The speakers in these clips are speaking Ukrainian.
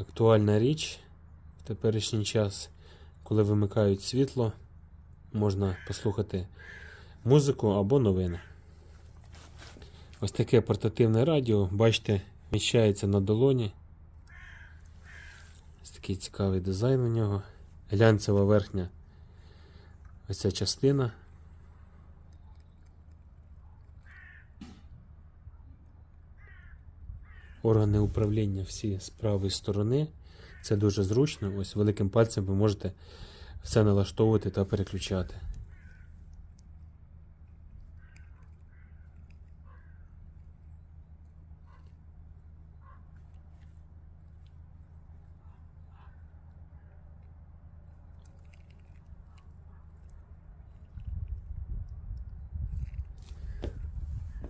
актуальна річ в теперішній час, коли вимикають світло, можна послухати музику або новини. Ось таке портативне радіо, бачите, вміщається на долоні. Ось такий цікавий дизайн у нього. Глянцева верхня ось ця частина. Органи управління всі з правої сторони. Це дуже зручно. Ось великим пальцем ви можете все налаштовувати та переключати.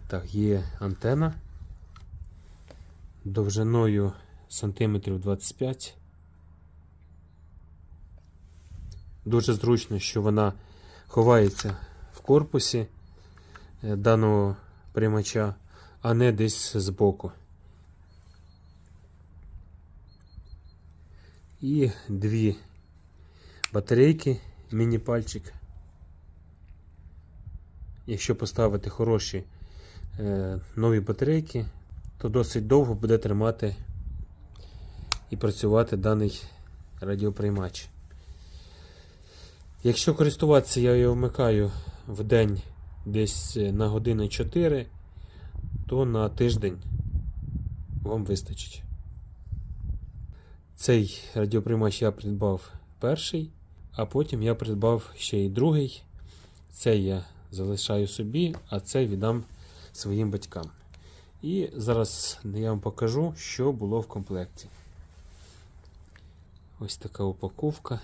Так, є антена довжиною сантиметрів 25. Дуже зручно, що вона ховається в корпусі е, даного приймача, а не десь збоку. І дві батарейки, міні-пальчик. Якщо поставити хороші е, нові батарейки, то досить довго буде тримати і працювати даний радіоприймач. Якщо користуватися, я його вмикаю в день десь на години 4, то на тиждень вам вистачить. Цей радіоприймач я придбав перший, а потім я придбав ще й другий. Цей я залишаю собі, а цей віддам своїм батькам. І зараз я вам покажу, що було в комплекті. Ось така упаковка.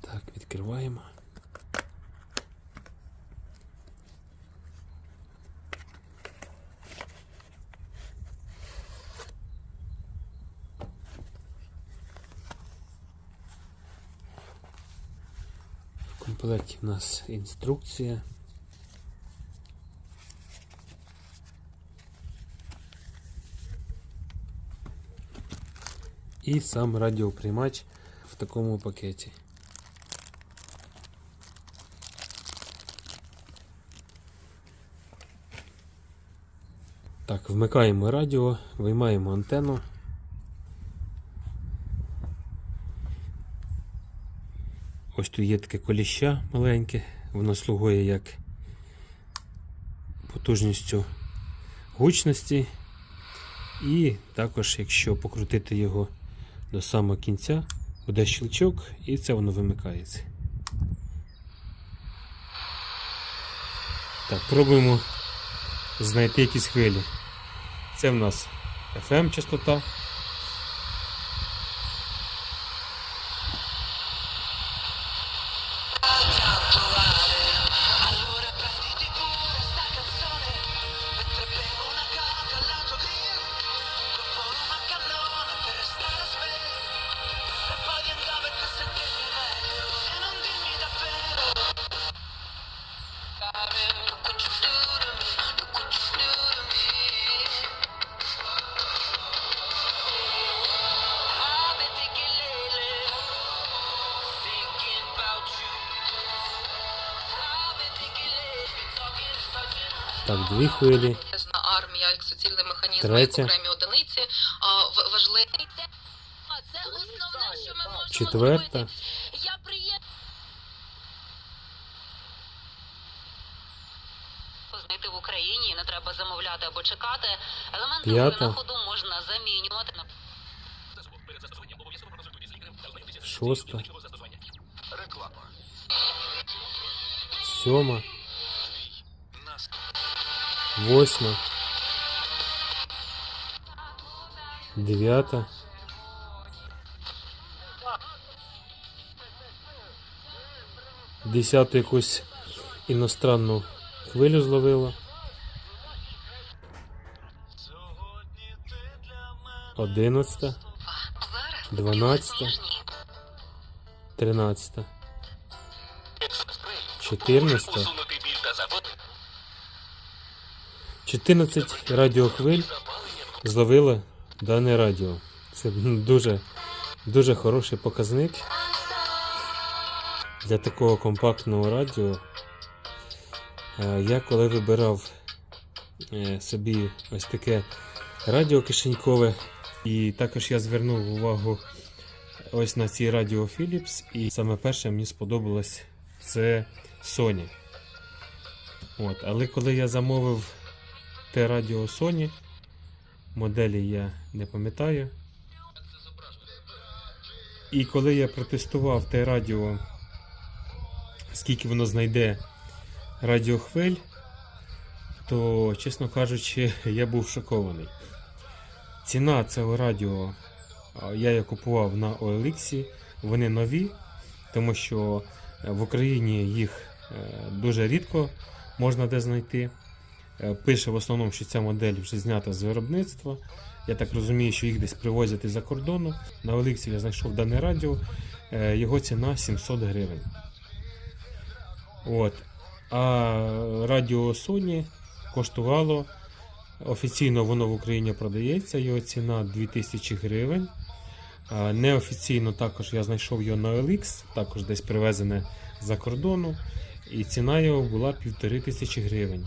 Так, відкриваємо. Комплекті в нас інструкція. І сам радіоприймач в такому пакеті. Так, вмикаємо радіо, виймаємо антенну. Ось тут є таке коліща маленьке, воно слугує як потужністю гучності. І також, якщо покрутити його до самого кінця, буде щелчок і це воно вимикається. Так, пробуємо знайти якісь хвилі. Це в нас FM частота. Так, дві хвилі. Армія як суцільний механізм, Третє. як окремі одиниці. А, в- важливий. А це основне, що ми можемо Четверта. зробити. Я приємно. Знайти в Україні не треба замовляти або чекати. Елементи П'ята. на ходу можна замінювати на Шоста. Сьома восьма, дев'ята. Десяту якусь іностранну хвилю зловила. Одинадцята, дванадцята, тринадцята, чотирнадцята. 14 радіохвиль зловило дане радіо. Це дуже, дуже хороший показник для такого компактного радіо. Е, Я коли вибирав е, собі ось таке радіо кишенькове, і також я звернув увагу ось на ці радіо Philips, і саме перше мені сподобалось це Sony. От, але коли я замовив те радіо Sony, моделі я не пам'ятаю. І коли я протестував те радіо, скільки воно знайде радіохвиль, то, чесно кажучи, я був шокований. Ціна цього радіо я її купував на OLX, вони нові, тому що е, в Україні їх е, дуже рідко можна де знайти. Е, Пише в основному, що ця модель вже знята з виробництва. Я так розумію, що їх десь привозять із-за кордону. На Оліксі я знайшов дане радіо. Е, Його ціна 700 гривень. От. А радіо Sony коштувало. Офіційно воно в Україні продається, його ціна 2000 гривень. Неофіційно також я знайшов його на OLX, також десь привезене за кордону. І ціна його була 1500 гривень.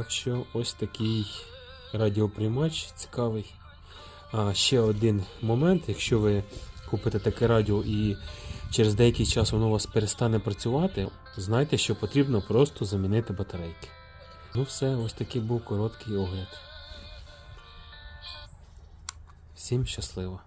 Так що ось такий радіоприймач цікавий. А ще один момент, якщо ви купите таке радіо і через деякий час воно у вас перестане працювати, знайте, що потрібно просто замінити батарейки. Ну все, ось такий був короткий огляд. Всім щасливо!